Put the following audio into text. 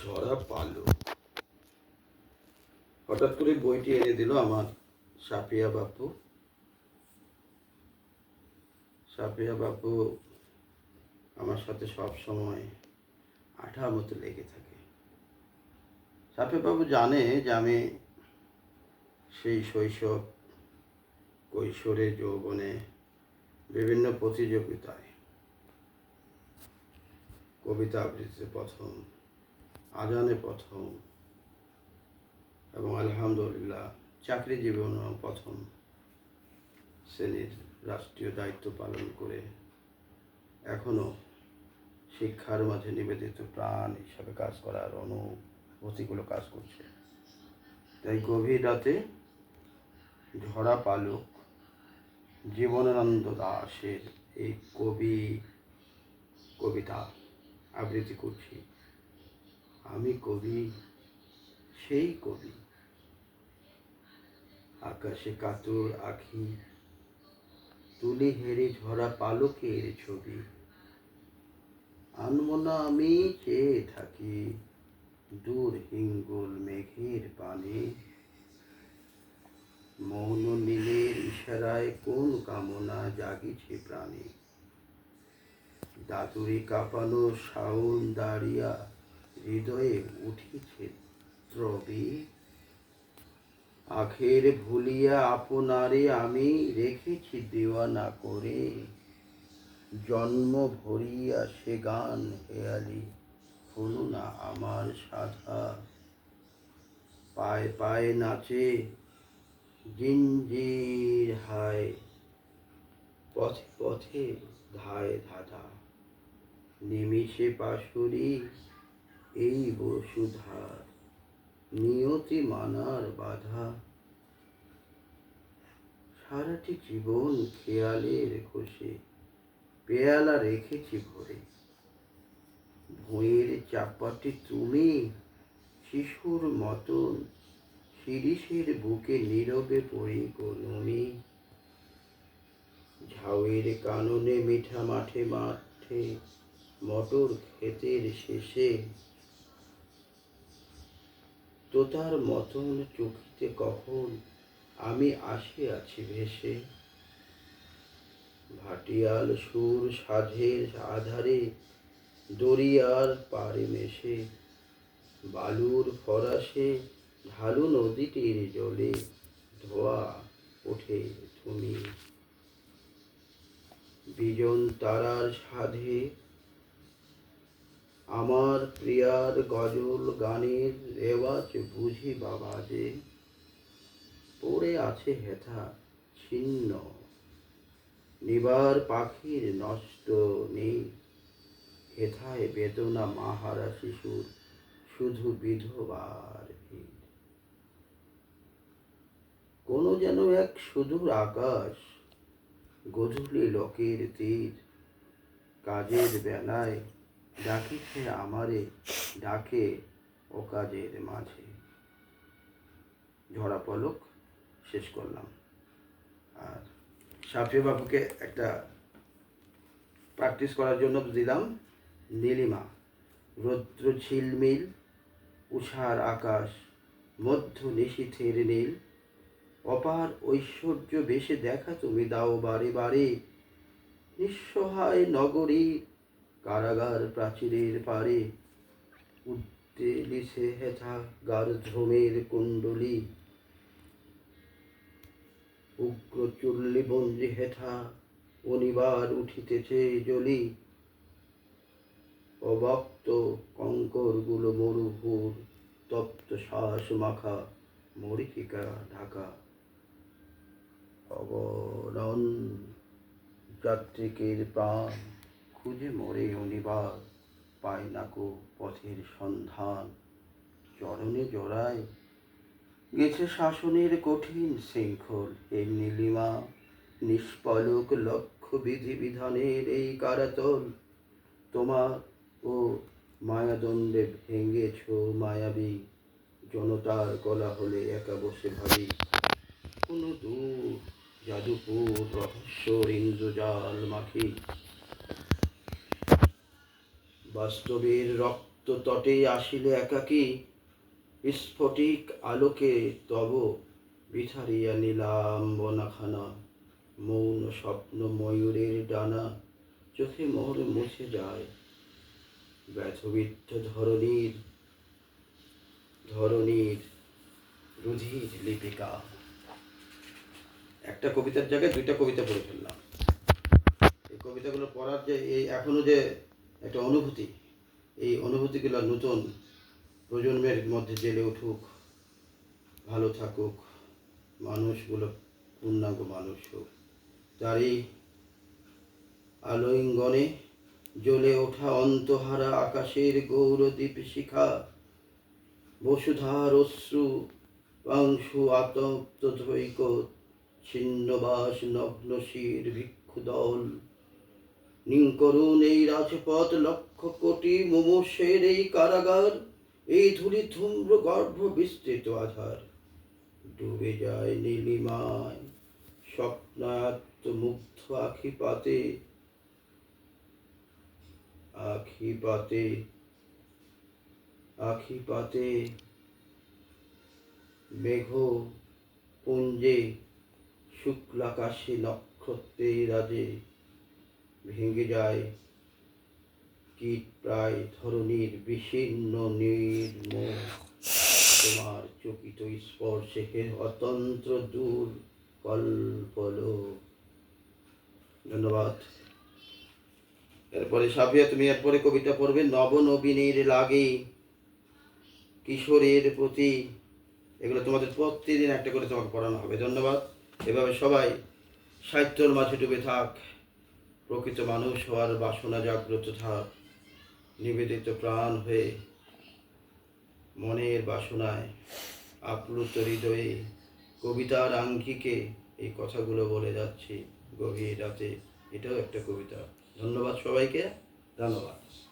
ঝরা পালো। হঠাৎ করে বইটি এনে দিল আমার সাপিয়া বাপু। সাপিয়া বাপু আমার সাথে সব সময় আঠা মতো লেগে থাকে। সাপিয়া বাবু জানে যে আমি সেই শৈশব কৈশোরে যৌবনে বিভিন্ন প্রতিযোগিতায় কবিতা আবৃত্তিতে প্রথম। আজানে প্রথম এবং আলহামদুলিল্লাহ চাকরি জীবনেও প্রথম শ্রেণির রাষ্ট্রীয় দায়িত্ব পালন করে এখনও শিক্ষার মাঝে নিবেদিত প্রাণ হিসাবে কাজ করার অনুভূতিগুলো কাজ করছে। তাই গভীর রাতে ঝরা পালক জীবনানন্দ দাসের এই কবি, কবিতা আবৃত্তি করছি। আমি কবি, সেই কবি। আকাশে কাতর আখি, তুলি হেরে ঝরা পালকের ছবি। আনমনা আমি চেয়ে থাকি দূর হিঙ্গুল মেঘের পানে। মৌন নীলের ইশারায় কোন কামনা জাগিছে প্রাণে। দাতুরি কাঁপানো শাউন দাঁড়িয়া হৃদয়ে উঠিছে ত্রবি। আখের ভুলিয়া আপনারে আমি রেখেছি দেওয়ানা করে। জন্ম ভরিয়া সে গান হেয়ালি হলো না আমার সাধা। পায়ে পায়ে নাচে জিঞ্জির হায়, পথে পথে ধায় ধাঁধা। নিমিষে পাশুরি এই বসুধার নিয়তি মানার বাধা। সারাটি জীবন খেয়ালের ঘষে পেয়ালা রেখেছি ভরে। ভুঁয়ের চাপাটি তুমি শিশুর মতন শিরিষের বুকে নীরবে পড়ি নমি ঝাউয়ের কাননে মিঠা মাঠে মাঠে মটর ক্ষেতের শেষে তোতার মতন চোখিতে কখন আমি আসে আছি ভেসে। ভাটিয়াল সুর সাধের আধারে দরিয়ার পারে মেশে। বালুর ফরাসে ঢালু নদীটির জলে ধোয়া ওঠে তুমি। বিজন তারার সাধে আমার প্রিয়ার গজল গানের রেওয়াজ বুঝি বাবা যে পড়ে আছে হেথা ছিন্ন। নিবার পাখির নষ্ট নেই, হেথায় বেদনা মাহারা শিশুর শুধু বিধবার কোনো যেন এক সুদূর আকাশ গধূলি লোকের তীর, কাজের বেলায় ডাকিছে আমারে, ডাকে ও কাজের মাঝে। ঝরা পলক, শেষ করলাম। আর সাফিয়া বাবুকে একটা প্র্যাকটিস করার জন্য দিলাম। নীলিমা, রৌদ্র ঝিলমিল উষার আকাশ, মধ্য নিশীথের নীল। অপার ঐশ্বর্য বেশে দেখা তুমি দাও বারে বারে। নিঃসহায় নগরী কারাগার প্রাচীরের পারে উদ্দেলিছে হেথা গার্ধমের কুণ্ডলী। উগ্র চুল্লি বন্দি হেথা অনিবার উঠিতেছে জলি অবক্ত কঙ্করগুলো মরুভূর, তপ্ত শ্বাস মাখা মরিচিকা ঢাকা। অবরণ যাত্রিকের প্রাণ খুঁজে মরে অনিবার পায় নাকো পথের সন্ধান। চরণে জড়ায়। গেছে শাসনের কঠিন শৃঙ্খল এই নীলিমা। নিষ্পলক লক্ষ্য বিধি বিধানের এই কারাতল। তোমার ও মায়াদণ্ডে ভেঙেছ মায়াবী। জনতার গলা হলে একা বসে ভাবি। কোনো দূর, যাদুপুর রহস্য ইন্দ্রজাল মাখি। বাস্তবের রক্ত তটে আসিলে একাকী, স্ফটিক আলোকে তব বিথারিয়া নিলাম বনাখানা, মৌন স্বপ্ন ময়ূরের ডানা চোখে মোর মুছে যায়। ব্যথবিদ্ধ ধরণীর ধরণীর রুধির লিপিকা। একটা কবিতার জায়গায় দুইটা কবিতা পড়ে ফেললাম। এই কবিতাগুলো পড়ার যে এই এখনও যে একটা অনুভূতি। এই অনুভূতিগুলো নতুন প্রজন্মের মধ্যে জেলে উঠুক, ভালো থাকুক, মানুষগুলো পূর্ণাঙ্গ মানুষ হোক। তার তারই আলোয়ঙ্গনে জ্বলে ওঠা অন্তহারা আকাশের গৌরদীপ শিখা, বসুধার অশ্রু পাংশু আতপ্ত ধৈক ছিন্নবাস নগ্ন শির ভিক্ষুদল নিঙ্করুণ এই রাজপথ লক্ষ কোটি মুমুষের এই কারাগার, এই ধুলি ধূম্র গর্ভ বিস্তৃত আধার। ডুবে যায় নীলিমায় স্বপ্নাত্ম মুগ্ধ আখি পাতে আখি পাতে আখি পাতে মেঘ পুঞ্জে শুক্লাকাশে নক্ষত্রে রাজে। ভেঙে যায়। কীট প্রায় ধরনীর বিশীর্ণ নির্ম তোমার চকিত স্পর্শে হে অতন্ত্র দূর কল্পল ধন্যবাদ। এরপরে সাফিয়া, তুমি এরপরে কবিতা পড়বে। নবনবীনের লাগে কিশোরের প্রতি। এগুলো তোমাদের প্রতিদিন একটা করে তোমাকে পড়ানো হবে। ধন্যবাদ। এভাবে সবাই সাহিত্যর মাঝে ডুবে থাক। প্রকৃত মানুষ হওয়ার বাসনা জাগ্রত থাক। নিবেদিত প্রাণ হয়ে মনের বাসনায় আপ্লুত হৃদয়ে কবিতার আঙ্গিকে এই কথাগুলো বলে যাচ্ছি গভীর রাতে। এটাও একটা কবিতা। ধন্যবাদ সবাইকে। ধন্যবাদ।